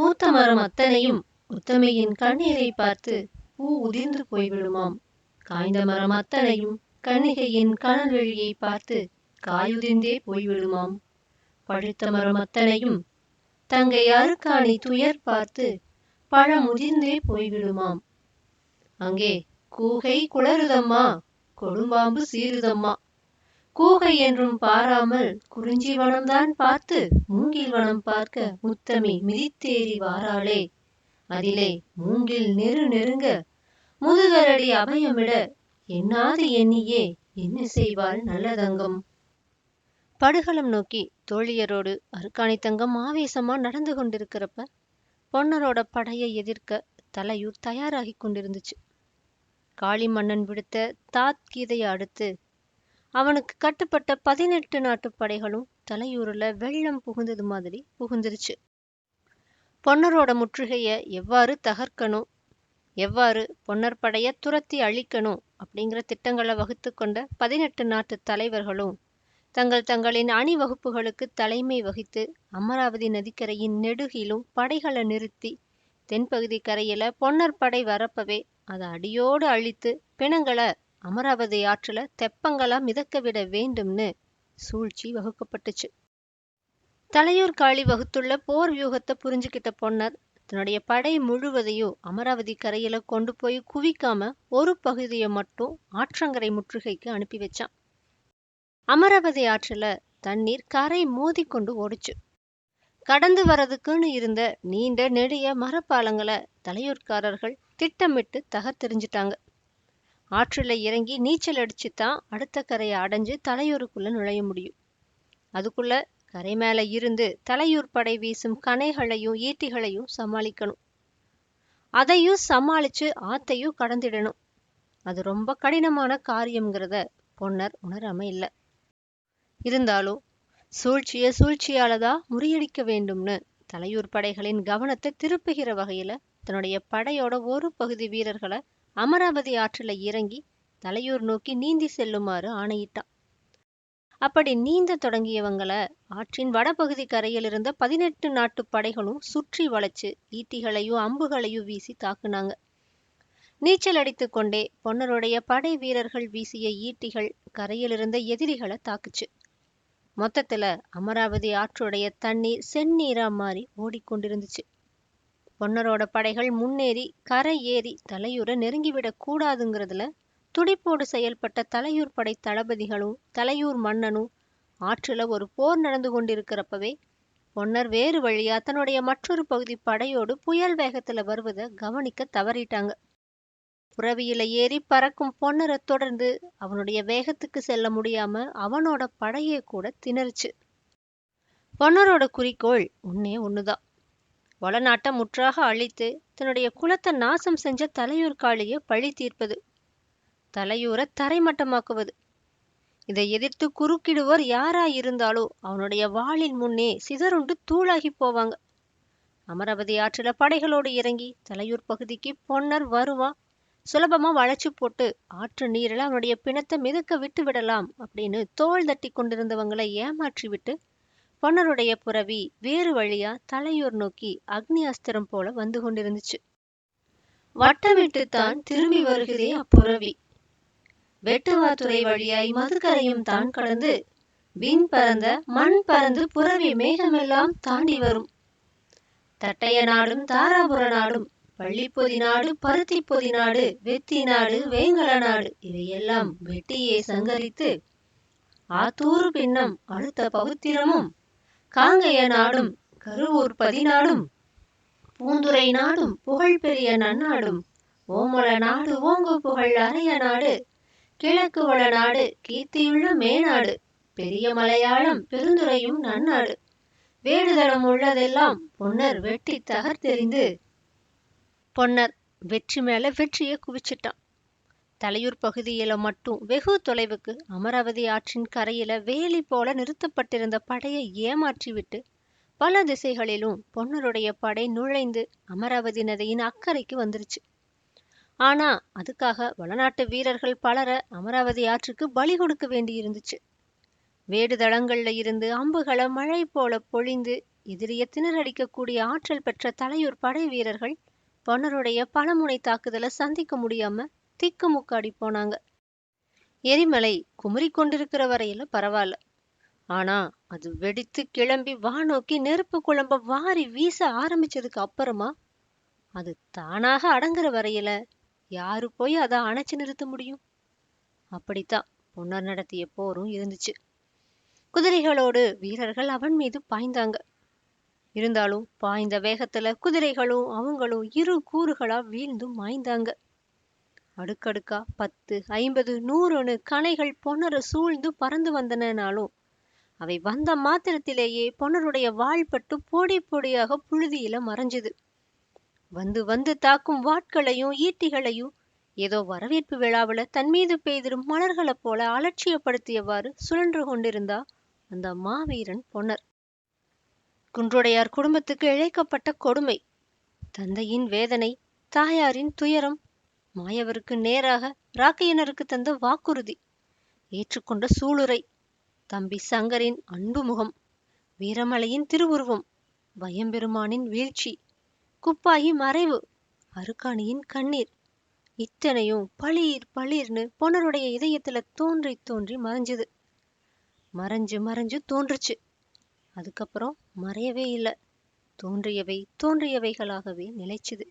பூத்த மரம் அத்தனையும் உத்தமையின் கண்ணீரை பார்த்து பூ உதிர்ந்து போய்விடுமாம். காய்ந்த மரம் அத்தனையும் கண்ணிகையின் கனல் வெளியை பார்த்து காயுதிர்ந்தே போய்விடுமாம். பழுத்த மரம் அத்தனையும் தங்கை அருக்காணி துயர் பார்த்து பழம் உதிர்ந்தே போய்விடுமாம். அங்கே கூகை குளறுதம்மா கொடும்பாம்பு சீருதம்மா கூகை என்றும் பாராமல் குறிஞ்சி வனம்தான் பார்த்து மூங்கில் வனம் பார்க்க முத்தமி மிதித்தேறி வாராளே. அதிலே மூங்கில் நெரு நெருங்க முதுகரடி அபயமிட எண்ணாது எண்ணியே என்ன செய்வாள் நல்லதங்கம்? படுகளம் நோக்கி தோழியரோடு அருக்காணி தங்கம் ஆவேசமா நடந்து கொண்டிருக்கிறப்ப? பொன்னரோட படையை எதிர்க்க தலையூர் தயாராகி கொண்டிருந்துச்சு. காளி மன்னன் விடுத்த தாத் கீதையை அடுத்து அவனுக்கு கட்டுப்பட்ட பதினெட்டு நாட்டு படைகளும் தலையூரில் வெள்ளம் புகுந்தது மாதிரி புகுந்துருச்சு. பொன்னரோட முற்றுகைய எவ்வாறு தகர்க்கணும்? எவ்வாறு பொன்னர் படைய துரத்தி அழிக்கணும்? அப்படிங்கிற திட்டங்களை வகுத்து கொண்ட பதினெட்டு நாட்டு தலைவர்களும் தங்கள் தங்களின் அணிவகுப்புகளுக்கு தலைமை வகித்து அமராவதி நதிக்கரையின் நெடுகிலும் படைகளை நிறுத்தி தென்பகுதி கரையில பொன்னர் படை வரப்பவே அதை அடியோடு அழித்து பிணங்களை அமராவதி ஆற்றுல தெப்பங்களா மிதக்க விட வேண்டும்னு சூழ்ச்சி வகுக்கப்பட்டுச்சு. தலையூர் காளி வகுத்துள்ள போர் வியூகத்தை புரிஞ்சுக்கிட்ட பொன்னர் தன்னுடைய படை முழுவதையும் அமராவதி கரையில கொண்டு போய் குவிக்காம ஒரு பகுதியை மட்டும் ஆற்றங்கரை முற்றுகைக்கு அனுப்பி வச்சான். அமராவதி ஆற்றுல தண்ணீர் கரை மோதி கொண்டு ஓடுச்சு. கடந்து வரதுக்குன்னு இருந்த நீண்ட நெடிய மரப்பாலங்களை தலையூர்காரர்கள் திட்டமிட்டு தகர்த்தெறிஞ்சிட்டாங்க. ஆற்றுல இறங்கி நீச்சல் அடிச்சுத்தான் அடுத்த கரையை அடைஞ்சு தலையூருக்குள்ள நுழைய முடியும். அதுக்குள்ள கரை மேல இருந்து தலையூர் படை வீசும் கணைகளையும் ஈட்டிகளையும் சமாளிக்கணும். அதையும் சமாளிச்சு ஆத்தையும் கடந்திடணும். அது ரொம்ப கடினமான காரியம்ங்கிறத பொன்னர் உணராம இல்ல. இருந்தாலும் சூழ்ச்சிய சூழ்ச்சியாலதா முறியடிக்க வேண்டும்னு தலையூர் படைகளின் கவனத்தை திருப்புகிற வகையில தன்னுடைய படையோட ஒரு பகுதி வீரர்களை அமராவதி ஆற்றில் இறங்கி தலையூர் நோக்கி நீந்தி செல்லுமாறு ஆணையிட்டான். அப்படி நீந்த தொடங்கியவங்கள ஆற்றின் வடபகுதி கரையில் இருந்த பதினெட்டு நாட்டு படைகளும் சுற்றி வளைச்சு ஈட்டிகளையும் அம்புகளையும் வீசி தாக்குனாங்க. நீச்சல் அடித்து கொண்டே பொன்னருடைய படை வீரர்கள் வீசிய ஈட்டிகள் கரையில் இருந்த எதிரிகளை தாக்குச்சு. மொத்தத்துல அமராவதி ஆற்றுடைய தண்ணீர் செந்நீரா மாறி ஓடிக்கொண்டிருந்துச்சு. பொன்னரோட படைகள் முன்னேறி கரை ஏறி தலையூரை நெருங்கிவிடக் கூடாதுங்கிறதுல துடிப்போடு செயல்பட்ட தலையூர் படை தளபதிகளும் தலையூர் மன்னனும் ஆற்றுல ஒரு போர் நடந்து கொண்டிருக்கிறப்பவே பொன்னர் வேறு வழியா தன்னுடைய மற்றொரு பகுதி படையோடு புயல் வேகத்துல வருவதை கவனிக்க தவறிட்டாங்க. புறவியில ஏறி பறக்கும் பொன்னரை தொடர்ந்து அவனுடைய வேகத்துக்கு செல்ல முடியாம அவனோட படையே கூட திணறுச்சு. பொன்னரோட குறிக்கோள் ஒன்னே ஒண்ணுதான். வளநாட்டை முற்றாக அழித்து தன்னுடைய குலத்தை நாசம் செஞ்ச தலையூர் காளியை பழி தீர்ப்பது தலையூரை தரைமட்டமாக்குவது. இதை எதிர்த்து குறுக்கிடுவோர் யாராயிருந்தாலும் அவனுடைய வாளின் முன்னே சிதறுண்டு தூளாகி போவாங்க. அமராவதி ஆற்றில படைகளோடு இறங்கி தலையூர் பகுதிக்கு பொன்னர் வருவான் சுலபமா வளைச்சு போட்டு ஆற்று நீரில் அவனுடைய பிணத்தை மிதக்க விட்டு விடலாம் அப்படின்னு தோள் தட்டி கொண்டிருந்தவங்களை ஏமாற்றி விட்டு பொன்னருடைய புறவி வேறு வழியா தலையூர் நோக்கி அக்னி அஸ்திரம் போல வந்து கொண்டிருந்துச்சு. வட்டமிட்டுத்தான் திரும்பி வருகிறே அப்புறவி வெட்டுவாத்துறை வழியாய் மதுக்கரையும் தான் கடந்து விண் பறந்த மண் பறந்து புறவி மேகமெல்லாம் தாண்டி வரும். தட்டைய நாடும் தாராபுர நாடும் பள்ளிப்பொதி நாடு பருத்தி பொதி நாடு வெத்தி நாடு வேங்கல நாடு இவையெல்லாம் வெட்டியே சங்கரித்து ஆத்தூறு பின்னம் அடுத்த பவுத்திரமும் காங்கைய நாடும் கருவூர் பதினாடும் பூந்துரை நாடும் புகழ் பெரிய நன்னாடும் ஓமல நாடு ஓங்கு புகழ் அறைய நாடு கிழக்கு வள நாடு கீர்த்தியுள்ள மேநாடு பெரிய மலையாளம் பெருந்துறையும் நன்னாடு. வேடுதளம் உள்ளதெல்லாம் பொன்னர் வெட்டி தகர்த்தெறிந்து பொன்னர் வெற்றி மேல வெற்றியை குவிச்சிட்டான். தலையூர் பகுதியில மட்டும் வெகு தொலைவுக்கு அமராவதி ஆற்றின் கரையில வேலி போல நிறுத்தப்பட்டிருந்த படையை ஏமாற்றிவிட்டு பல திசைகளிலும் பொன்னருடைய படை நுழைந்து அமராவதி நதியின் அக்கறைக்கு வந்துருச்சு. ஆனா அதுக்காக வளநாட்டு வீரர்கள் பலர அமராவதி ஆற்றுக்கு பலி கொடுக்க வேண்டியிருந்துச்சு. வேடுதளங்கள்ல இருந்து அம்புகளை மழை போல பொழிந்து எதிரிய திணறடிக்கக்கூடிய ஆற்றல் பெற்ற தலையூர் படை வீரர்கள் பொன்னருடைய பலமுனை தாக்குதலை சந்திக்க முடியாம திக்கு முக்காடி போனாங்க. எரிமலை குமரி கொண்டிருக்கிற வரையில பரவாயில்ல. ஆனா அது வெடித்து கிளம்பி வானோக்கி நெருப்பு குழம்ப வாரி வீச ஆரம்பிச்சதுக்கு அப்புறமா அது தானாக அடங்குற வரையில யாரு போய் அதை அணைச்சு நிறுத்த முடியும்? அப்படித்தான் பொன்னர் நடத்திய போரும் இருந்துச்சு. குதிரைகளோடு வீரர்கள் அவன் மீது பாய்ந்தாங்க. இருந்தாலும் பாய்ந்த வேகத்துல குதிரைகளும் அவங்களும் இரு கூறுகளா வீழ்ந்து மாய்ந்தாங்க. அடுக்கடுக்கா பத்து ஐம்பது நூறுன்னு கணைகள் பொன்னரை சூழ்ந்து பறந்து வந்தனனாலும் அவை வந்த மாத்திரத்திலேயே பொன்னருடைய வாள்பட்டு பொடி பொடியாக புழுதியில மறைஞ்சுது. வந்து வந்து தாக்கும் வாட்களையும் ஈட்டிகளையும் ஏதோ வரவேற்பு விழாவுல தன் மீது மலர்களைப் போல அலட்சியப்படுத்தியவாறு சுழன்று கொண்டிருந்தா அந்த மாவீரன் பொன்னர். குன்றுடையார் குடும்பத்துக்கு இழைக்கப்பட்ட கொடுமை. தந்தையின் வேதனை தாயாரின் துயரம் மாயவருக்கு நேராக ராக்கையனருக்கு தந்த வாக்குறுதி. ஏற்றுக்கொண்ட சூளுரை தம்பி சங்கரின் அன்பு முகம் வீரமலையின் திருவுருவம் வயம்பெருமானின் வீழ்ச்சி குப்பாயி மறைவு அருக்காணியின் கண்ணீர் இத்தனையும் பளீர் பளீர்னு பொன்னருடைய இதயத்துல தோன்றி தோன்றி மறைஞ்சுது. மறைஞ்சு மறைஞ்சு தோன்றுச்சு. அதுக்கப்புறம் மறையவே இல்லை. தோன்றியவை தோன்றியவைகளாகவே நிலைச்சுது.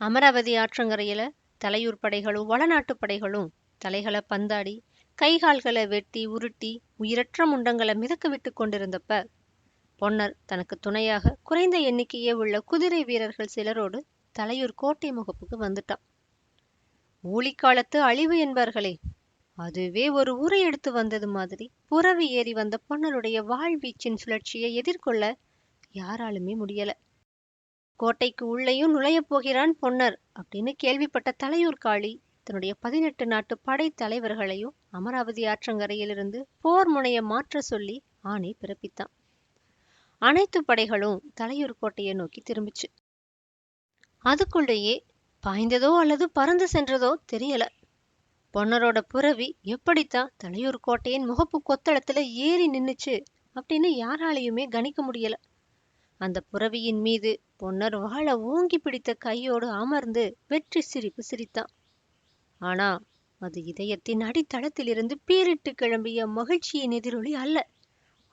அமராவதி ஆற்றங்கரையில தலையூர் படைகளும் வளநாட்டு படைகளும் தலைகளை பந்தாடி கைகால்களை வெட்டி உருட்டி உயிரற்ற முண்டங்களை மிதக்க விட்டு கொண்டிருந்தப்ப பொன்னர் தனக்கு துணையாக குறைந்த எண்ணிக்கையே உள்ள குதிரை வீரர்கள் சிலரோடு தலையூர் கோட்டை முகப்புக்கு வந்துட்டான். ஊழிக்காலத்து அழிவு என்பார்களே அதுவே ஒரு உரை எடுத்து வந்தது மாதிரி புறவி ஏறி வந்த பொன்னருடைய வாழ்வீச்சின் சுழற்சியை எதிர்கொள்ள யாராலுமே முடியல. கோட்டைக்கு உள்ளேயும் நுழையப் போகிறான் பொன்னர் அப்படின்னு கேள்விப்பட்ட தலையூர் காளி தன்னுடைய பதினெட்டு நாட்டு படை தலைவர்களையும் அமராவதி ஆற்றங்கரையிலிருந்து போர் முனைய மாற்ற சொல்லி ஆணை பிறப்பித்தான். அனைத்து படைகளும் தலையூர் கோட்டையை நோக்கி திரும்பிச்சு. அதுக்குள்ளேயே பாய்ந்ததோ அல்லது பறந்து சென்றதோ தெரியல. பொன்னரோட புறவி எப்படித்தான் தலையூர் கோட்டையின் முகப்பு கொத்தளத்துல ஏறி நின்னுச்சு அப்படின்னு யாராலையுமே கணிக்க முடியல. அந்த புறவியின் மீது பொன்னர் வாழ ஓங்கி பிடித்த கையோடு அமர்ந்து வெற்றி சிரிப்பு சிரித்தான். ஆனா அது இதயத்தின் அடித்தளத்திலிருந்து பீரிட்டு கிளம்பிய மகிழ்ச்சியின் எதிரொலி அல்ல.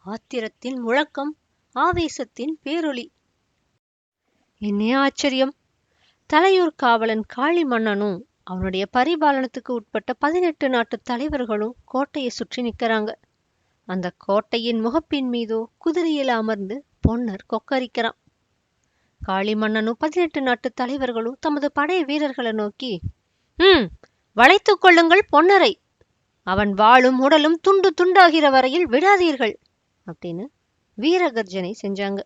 ஆத்திரத்தின் முழக்கம் ஆவேசத்தின் பேரொலி. என்னே ஆச்சரியம்! தலையூர் காவலன் காளி மன்னனும் அவனுடைய பரிபாலனத்துக்கு உட்பட்ட பதினெட்டு நாட்டு தலைவர்களும் கோட்டையை சுற்றி நிற்கிறாங்க. அந்த கோட்டையின் முகப்பின் மீதோ குதிரையில் அமர்ந்து பொன்னர் கொக்கரிக்கிறான். காளி மன்னனும் பதினெட்டு நாட்டு தலைவர்களும் தமது படை வீரர்களை நோக்கி ம் வளைத்துக் கொள்ளுங்கள் பொன்னரை. அவன் வாளும் உடலும் துண்டு துண்டாகிற வரையில் விடாதீர்கள் அப்படின்னு வீரகர்ஜனை செஞ்சாங்க.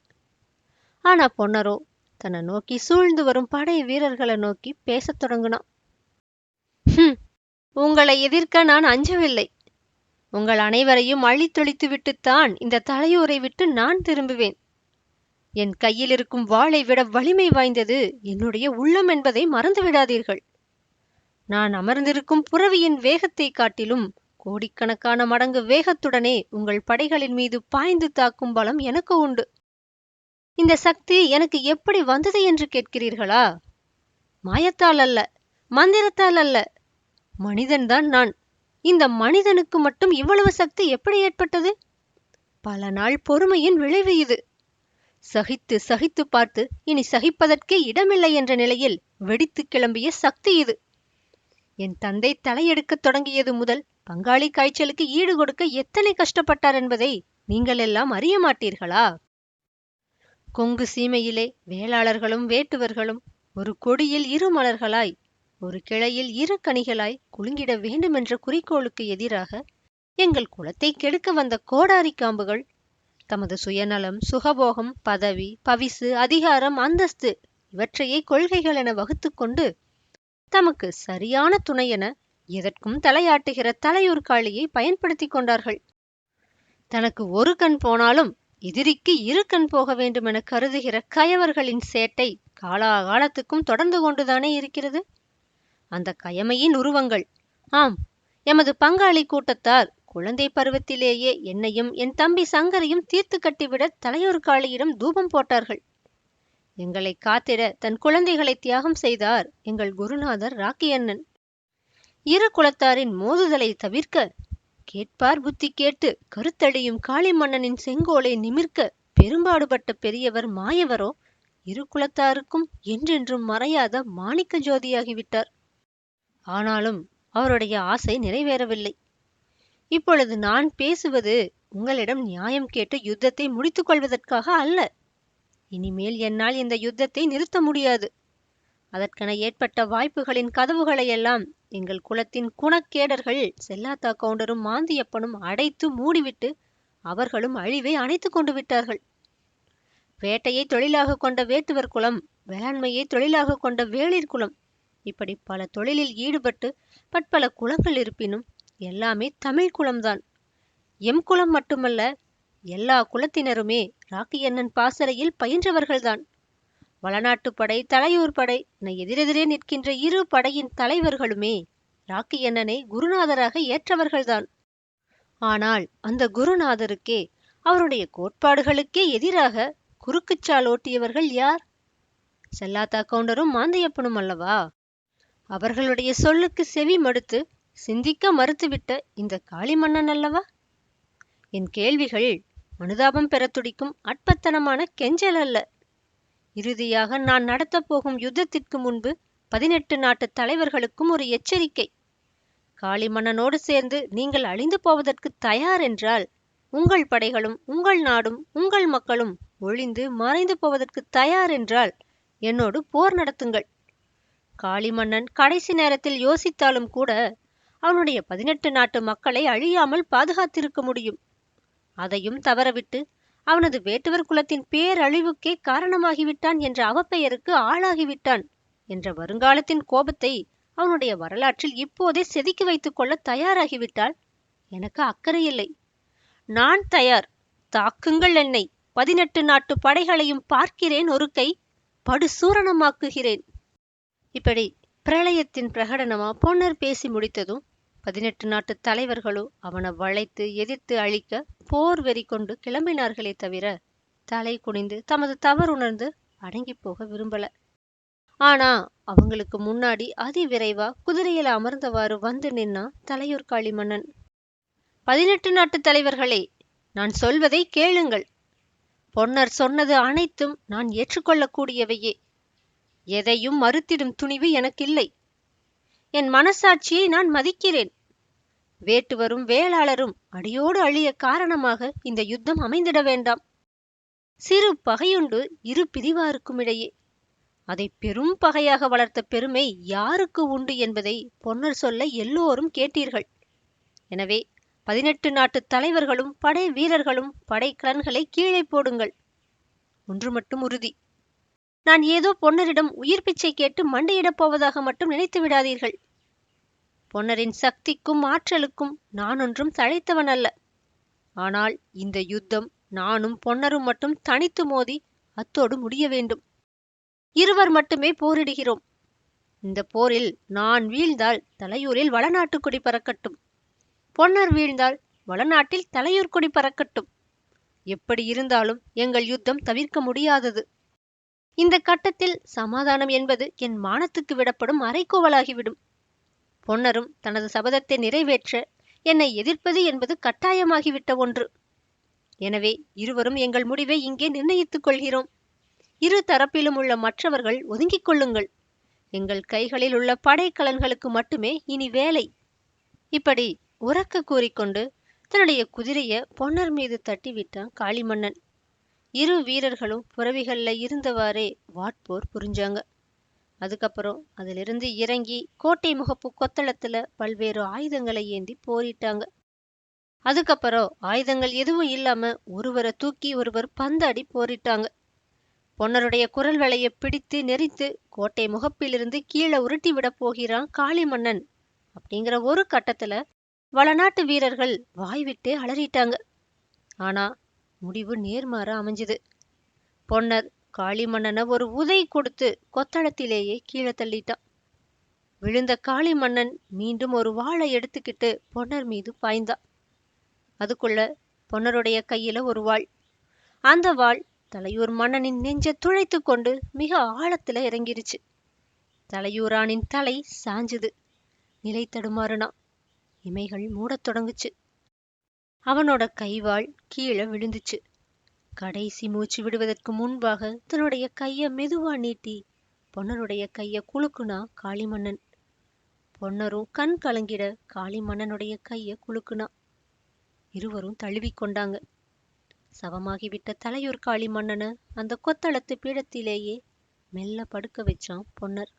ஆனா பொன்னரோ தன்னை நோக்கி சூழ்ந்து வரும் படை வீரர்களை நோக்கி பேசத் தொடங்கினான். "ஹும், உங்களை எதிர்க்க நான் அஞ்சவில்லை. உங்கள் அனைவரையும் அழித்தொழித்து விட்டுத்தான் இந்த தலையூரை விட்டு நான் திரும்புவேன். என் கையில் இருக்கும் வாளை விட வலிமை வாய்ந்தது என்னுடைய உள்ளம் என்பதை மறந்துவிடாதீர்கள் நான் அமர்ந்திருக்கும் புறவியின் வேகத்தை காட்டிலும் கோடிக்கணக்கான மடங்கு வேகத்துடனே உங்கள் படைகளின் மீது பாய்ந்து தாக்கும் பலம் எனக்கு உண்டு. இந்த சக்தி எனக்கு எப்படி வந்தது என்று கேட்கிறீர்களா? மாயத்தால் அல்ல மந்திரத்தால் அல்ல. மனிதன்தான் நான். இந்த மனிதனுக்கு மட்டும் இவ்வளவு சக்தி எப்படி ஏற்பட்டது? பல நாள் பொறுமையின் விளைவு இது. சகித்து சகித்து பார்த்து இனி சகிப்பதற்கே இடமில்லை என்ற நிலையில் வெடித்து கிளம்பிய சக்தி இது. என் தந்தை தலையெடுக்கத் தொடங்கியது முதல் பங்காளி காய்ச்சலுக்கு ஈடு கொடுக்க எத்தனை கஷ்டப்பட்டார் என்பதை நீங்கள் எல்லாம் அறிய மாட்டீர்களா? கொங்கு சீமையிலே வேளாளர்களும் வேட்டுவர்களும் ஒரு கொடியில் இரு மலர்களாய் ஒரு கிளையில் இரு கனிகளாய் குலுங்கிட வேண்டுமென்ற குறிக்கோளுக்கு எதிராக எங்கள் குலத்தை கெடுக்க வந்த கோடாரி காம்புகள் தமது சுயநலம் சுகபோகம் பதவி பவிசு அதிகாரம் அந்தஸ்து இவற்றையே கொள்கைகள் என வகுத்து கொண்டு தமக்கு சரியான துணையென எதற்கும் தலையாட்டுகிற தலையூர் காளியை பயன்படுத்திக் கொண்டார்கள். தனக்கு ஒரு கண் போனாலும் எதிரிக்கு இரு கண் போக வேண்டுமென கருதுகிற கயவர்களின் சேட்டை காலாகாலத்துக்கும் தொடர்ந்து கொண்டுதானே இருக்கிறது? அந்த கயமையின் உருவங்கள் ஆம் எமது பங்காளி கூட்டத்தார் குழந்தை பருவத்திலேயே என்னையும் என் தம்பி சங்கரையும் தீர்த்து கட்டிவிட தலையூர் காளியிடம் தூபம் போட்டார்கள். எங்களை காத்திட தன் குழந்தைகளை தியாகம் செய்தார் எங்கள் குருநாதர் ராக்கியண்ணன். இரு குலத்தாரின் மோதுதலை தவிர்க்க கேட்பார் புத்தி கேட்டு கருத்தழியும் காளி மன்னனின் செங்கோலை நிமிர்க்க பெரும்பாடுபட்ட பெரியவர் மாயவரோ இரு குலத்தாருக்கும் என்றென்றும் மறையாத மாணிக்க ஜோதியாகிவிட்டார் ஆனாலும் அவருடைய ஆசை நிறைவேறவில்லை. இப்பொழுது நான் பேசுவது உங்களிடம் நியாயம் கேட்டு யுத்தத்தை முடித்துக் கொள்வதற்காக அல்ல. இனிமேல் என்னால் இந்த யுத்தத்தை நிறுத்த முடியாது. அதற்கென ஏற்பட்ட வாய்ப்புகளின் கதவுகளையெல்லாம் எங்கள் குலத்தின் குணக்கேடர்கள் செல்லாத்தா கவுண்டரும் மாந்தியப்பனும் அடைத்து மூடிவிட்டு அவர்களும் அழிவை அணைத்து கொண்டு விட்டார்கள். வேட்டையை தொழிலாக கொண்ட வேட்டுவர் குலம் வேளாண்மையை தொழிலாக கொண்ட வேளிர் குலம் இப்படி பல தொழிலில் ஈடுபட்டு பற்பல குலங்கள் இருப்பினும் எல்லாமே தமிழ் குலம்தான் எம் குலம் மட்டுமல்ல எல்லா குலத்தினருமே ராக்கியண்ணன் பாசறையில் பயின்றவர்கள்தான். வளநாட்டுப் படை தலையூர் படை என எதிரெதிரே நிற்கின்ற இரு படையின் தலைவர்களுமே ராக்கியண்ணனை குருநாதராக ஏற்றவர்கள்தான். ஆனால் அந்த குருநாதருக்கே அவருடைய கோட்பாடுகளுக்கே எதிராக குறுக்குச்சால் ஓட்டியவர்கள் யார்? செல்லாத்தா கவுண்டரும் மாந்தையப்பனும் அல்லவா? அவர்களுடைய சொல்லுக்கு செவி மடுத்து சிந்திக்க மறுத்துவிட்ட இந்த காளிமன்னன் அல்லவா? என் கேள்விகள் அனுதாபம் பெற துடிக்கும் அற்பத்தனமான கெஞ்சல் அல்ல. இறுதியாக நான் நடத்தப் போகும் யுத்தத்திற்கு முன்பு பதினெட்டு நாட்டு தலைவர்களுக்கும் ஒரு எச்சரிக்கை. காளிமன்னனோடு சேர்ந்து நீங்கள் அழிந்து போவதற்கு தயார் என்றால் உங்கள் படைகளும் உங்கள் நாடும் உங்கள் மக்களும் ஒழிந்து மறைந்து போவதற்கு தயார் என்றால் என்னோடு போர் நடத்துங்கள். காளிமன்னன் கடைசி நேரத்தில் யோசித்தாலும் கூட அவனுடைய பதினெட்டு நாட்டு மக்களை அழியாமல் பாதுகாத்திருக்க முடியும். அதையும் தவறவிட்டு அவனது வேட்டுவர் குலத்தின் பேரழிவுக்கே காரணமாகிவிட்டான் என்ற அவப்பெயருக்கு ஆளாகிவிட்டான் என்ற வருங்காலத்தின் கோபத்தை அவனுடைய வரலாற்றில் இப்போதே செதுக்கி வைத்துக் கொள்ள தயாராகிவிட்டால் எனக்கு அக்கறை இல்லை நான் தயார். தாக்குங்கள் என்னை. பதினெட்டு நாட்டு படைகளையும் பார்க்கிறேன். ஒரு கை படுசூரணமாக்குகிறேன். இப்படி பிரளயத்தின் பிரகடனமா பொன்னர் பேசி முடித்ததும் பதினெட்டு நாட்டு தலைவர்களோ அவனை வளைத்து எதிர்த்து அழிக்க போர் வெறி கொண்டு கிளம்பினார்களே தவிர தலை குனிந்து தமது தவறுணர்ந்து அடங்கி போக விரும்பல. ஆனா அவங்களுக்கு முன்னாடி அதி விரைவா குதிரையில அமர்ந்தவாறு வந்து நின்னா தலையூர் காளி மன்னன். பதினெட்டு நாட்டு தலைவர்களே நான் சொல்வதை கேளுங்கள். பொன்னர் சொன்னது அனைத்தும் நான் ஏற்றுக்கொள்ளக்கூடியவையே. எதையும் மறுத்திடும் துணிவு எனக்கில்லை. என் மனசாட்சியை நான் மதிக்கிறேன். வேட்டுவரும் வேளாளரும் அடியோடு அழிய காரணமாக இந்த யுத்தம் அமைந்திட வேண்டாம். சிறு பகையுண்டு இரு பிரிவாருக்கும் இடையே அதை பெரும் பகையாக வளர்த்த பெருமை யாருக்கு உண்டு என்பதை பொன்னர் சொல்ல எல்லோரும் கேட்டீர்கள். எனவே பதினெட்டு நாட்டு தலைவர்களும் படை வீரர்களும் படைக்கலன்களை கீழே போடுங்கள். ஒன்று மட்டும் உறுதி. நான் ஏதோ பொன்னரிடம் உயிர் பிச்சை கேட்டு மண்டையிடப் போவதாக மட்டும் நினைத்து விடாதீர்கள். பொன்னரின் சக்திக்கும் ஆற்றலுக்கும் நான் ஒன்றும் தழைத்தவன் அல்ல. ஆனால் இந்த யுத்தம் நானும் பொன்னரும் மட்டும் தனித்து மோதி அத்தோடு முடிய வேண்டும். இருவர் மட்டுமே போரிடுகிறோம். இந்த போரில் நான் வீழ்ந்தால் தலையூரில் வளநாட்டு கொடி பறக்கட்டும். பொன்னர் வீழ்ந்தால் வளநாட்டில் தலையூர் கொடி பறக்கட்டும். எப்படி இருந்தாலும் எங்கள் யுத்தம் தவிர்க்க முடியாதது. இந்த கட்டத்தில் சமாதானம் என்பது என் மானத்துக்கு விடப்படும் அரைக்கோவலாகிவிடும் பொன்னரும் தனது சபதத்தை நிறைவேற்ற என்னை எதிர்ப்பது என்பது கட்டாயமாகிவிட்ட ஒன்று. எனவே இருவரும் எங்கள் முடிவை இங்கே நிர்ணயித்துக் கொள்கிறோம். இரு தரப்பிலும் உள்ள மற்றவர்கள் ஒதுங்கிக் கொள்ளுங்கள். எங்கள் கைகளில் உள்ள படைக்கலன்களுக்கு மட்டுமே இனி வேலை. இப்படி உறக்க கூறிக்கொண்டு தன்னுடைய குதிரைய பொன்னர் மீது தட்டிவிட்டான் காளிமன்னன். இரு வீரர்களும் புறவிகள்ல இருந்தவாறே வாட்போர் புரிஞ்சாங்க. அதுக்கப்புறம் அதிலிருந்து இறங்கி கோட்டை முகப்பு கொத்தளத்துல பல்வேறு ஆயுதங்களை ஏந்தி போரிட்டாங்க. அதுக்கப்புறம் ஆயுதங்கள் எதுவும் இல்லாம ஒருவரை தூக்கி ஒருவர் பந்தாடி போரிட்டாங்க. பொன்னருடைய குரல் வலையை பிடித்து நெறித்து கோட்டை முகப்பிலிருந்து கீழே உருட்டி விட போகிறான் காளிமன்னன் அப்படிங்கிற ஒரு கட்டத்துல வளநாட்டு வீரர்கள் வாய்விட்டே அலறிட்டாங்க. ஆனா முடிவு நேர்மாறா அமைஞ்சது. பொன்னர் காளிமன்னனை ஒரு உதை கொடுத்து கொத்தளத்திலேயே கீழே தள்ளிட்டான். விழுந்த காளிமன்னன் மீண்டும் ஒரு வாளை எடுத்துக்கிட்டு பொன்னர் மீது பாய்ந்தான். அதுக்குள்ள பொன்னருடைய கையில ஒரு வாள். அந்த வாள் தலையூர் மன்னனின் நெஞ்ச துளைத்து கொண்டு மிக ஆழத்துல இறங்கிருச்சு. தலையூரானின் தலை சாஞ்சுது. நிலை தடுமாறுனா இமைகள் மூடத் தொடங்குச்சு. அவனோட கைவாள் கீழே விழுந்துச்சு. கடைசி மூச்சு விடுவதற்கு முன்பாக தன்னுடைய கைய மெதுவா நீட்டி பொன்னருடைய கைய குலுக்குனா காளிமன்னன். பொன்னரும் கண் கலங்கிட காளிமன்னனுடைய கைய குலுக்குனா. இருவரும் தழுவிக் கொண்டாங்க. சவமாகிவிட்ட தலையூர் காளிமன்னனை அந்த கொத்தளத்து பீடத்திலேயே மெல்ல படுக்க வச்சான் பொன்னர்.